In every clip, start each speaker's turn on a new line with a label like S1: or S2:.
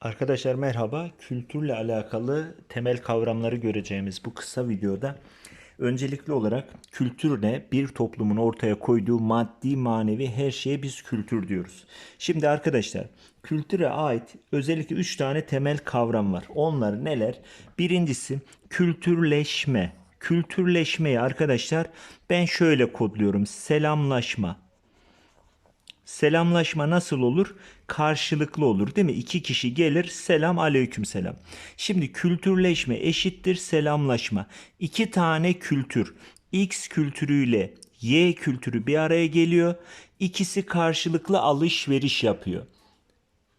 S1: Arkadaşlar merhaba. Kültürle alakalı temel kavramları göreceğimiz bu kısa videoda öncelikli olarak kültür ne? Bir toplumun ortaya koyduğu maddi, manevi her şeye biz kültür diyoruz. Şimdi arkadaşlar kültüre ait özellikle 3 tane temel kavram var. Onlar neler? Birincisi kültürleşme. Kültürleşmeyi arkadaşlar ben şöyle kodluyorum. Selamlaşma. Selamlaşma nasıl olur? Karşılıklı olur değil mi? İki kişi gelir selam aleyküm selam. Şimdi kültürleşme eşittir selamlaşma. İki tane kültür X kültürüyle Y kültürü bir araya geliyor. İkisi karşılıklı alışveriş yapıyor.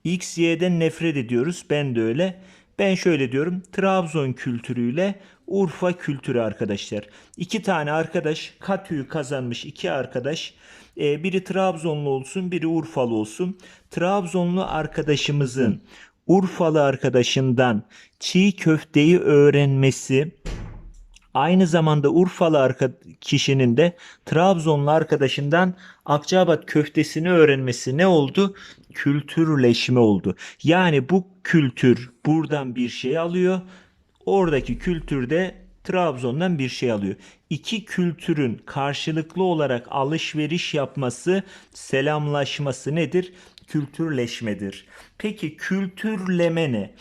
S1: X, Y'den nefret ediyoruz. Ben de öyle. Ben şöyle diyorum. Trabzon kültürüyle Urfa kültürü arkadaşlar. İki tane arkadaş Katü'yü kazanmış iki arkadaş. Ee, biri Trabzonlu olsun, biri Urfalı olsun. Trabzonlu arkadaşımızın Urfalı arkadaşından çiğ köfteyi öğrenmesi Aynı zamanda Urfalı kişinin de Trabzonlu arkadaşından Akçabat köftesini öğrenmesi ne oldu? Kültürleşme oldu. Yani bu kültür buradan bir şey alıyor. Oradaki kültür de Trabzon'dan bir şey alıyor. İki kültürün karşılıklı olarak alışveriş yapması, selamlaşması nedir? Kültürleşmedir. Peki kültürleme ne?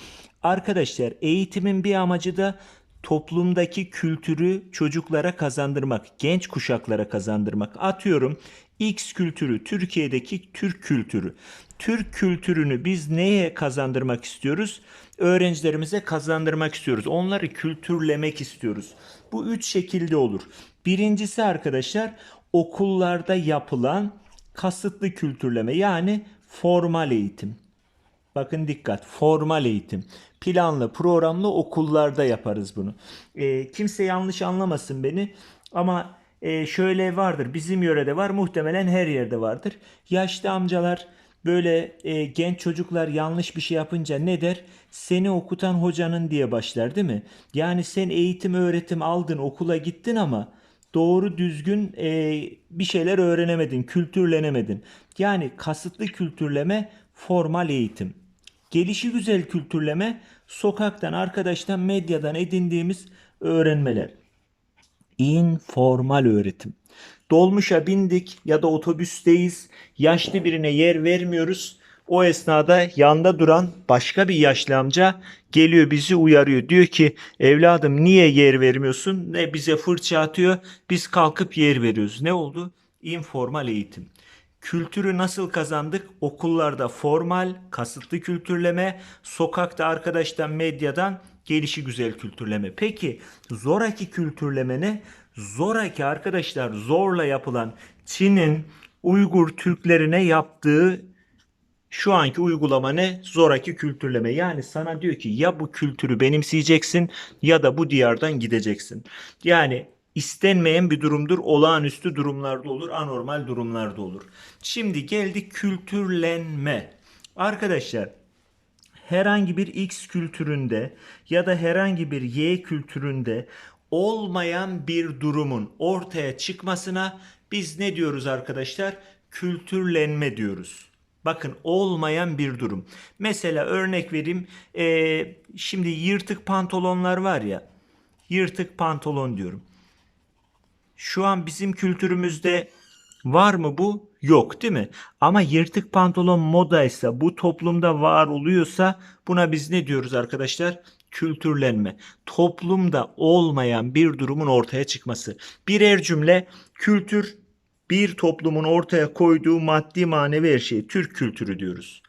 S1: Arkadaşlar eğitimin bir amacı da toplumdaki kültürü çocuklara kazandırmak, genç kuşaklara kazandırmak. Atıyorum X kültürü, Türkiye'deki Türk kültürü. Türk kültürünü biz neye kazandırmak istiyoruz? Öğrencilerimize kazandırmak istiyoruz. Onları kültürlemek istiyoruz. Bu üç şekilde olur. Birincisi arkadaşlar okullarda yapılan kasıtlı kültürleme yani formal eğitim. Bakın dikkat formal eğitim. Planlı programlı okullarda yaparız bunu. E, kimse yanlış anlamasın beni ama e, şöyle vardır bizim yörede var muhtemelen her yerde vardır. Yaşlı amcalar böyle e, genç çocuklar yanlış bir şey yapınca ne der? Seni okutan hocanın diye başlar değil mi? Yani sen eğitim öğretim aldın okula gittin ama doğru düzgün e, bir şeyler öğrenemedin, kültürlenemedin. Yani kasıtlı kültürleme formal eğitim. Gelişi güzel kültürleme sokaktan, arkadaştan, medyadan edindiğimiz öğrenmeler. İnformal öğretim. Dolmuşa bindik ya da otobüsteyiz. Yaşlı birine yer vermiyoruz. O esnada yanda duran başka bir yaşlı amca geliyor bizi uyarıyor. Diyor ki evladım niye yer vermiyorsun? Ne bize fırça atıyor. Biz kalkıp yer veriyoruz. Ne oldu? İnformal eğitim. Kültürü nasıl kazandık? Okullarda formal, kasıtlı kültürleme, sokakta arkadaştan, medyadan gelişi güzel kültürleme. Peki zoraki kültürleme ne? Zoraki arkadaşlar zorla yapılan Çin'in Uygur Türklerine yaptığı şu anki uygulama ne? Zoraki kültürleme. Yani sana diyor ki ya bu kültürü benimseyeceksin ya da bu diyardan gideceksin. Yani istenmeyen bir durumdur. Olağanüstü durumlarda olur, anormal durumlarda olur. Şimdi geldik kültürlenme. Arkadaşlar herhangi bir X kültüründe ya da herhangi bir Y kültüründe olmayan bir durumun ortaya çıkmasına biz ne diyoruz arkadaşlar? Kültürlenme diyoruz. Bakın olmayan bir durum. Mesela örnek vereyim. Ee, şimdi yırtık pantolonlar var ya. Yırtık pantolon diyorum. Şu an bizim kültürümüzde var mı bu? Yok değil mi? Ama yırtık pantolon modaysa, bu toplumda var oluyorsa buna biz ne diyoruz arkadaşlar? Kültürlenme. Toplumda olmayan bir durumun ortaya çıkması. Birer cümle kültür bir toplumun ortaya koyduğu maddi manevi her şey. Türk kültürü diyoruz.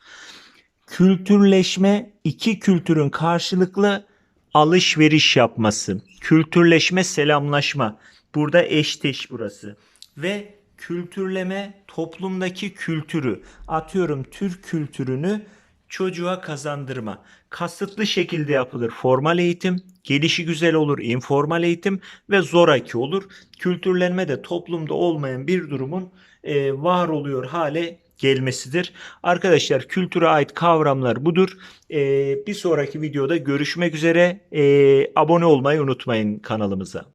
S1: Kültürleşme iki kültürün karşılıklı alışveriş yapması. Kültürleşme selamlaşma. Burada eşteş burası. Ve kültürleme toplumdaki kültürü atıyorum Türk kültürünü çocuğa kazandırma. Kasıtlı şekilde yapılır formal eğitim, gelişi güzel olur informal eğitim ve zoraki olur. Kültürlenme de toplumda olmayan bir durumun e, var oluyor hale gelmesidir. Arkadaşlar kültüre ait kavramlar budur. E, bir sonraki videoda görüşmek üzere. E, abone olmayı unutmayın kanalımıza.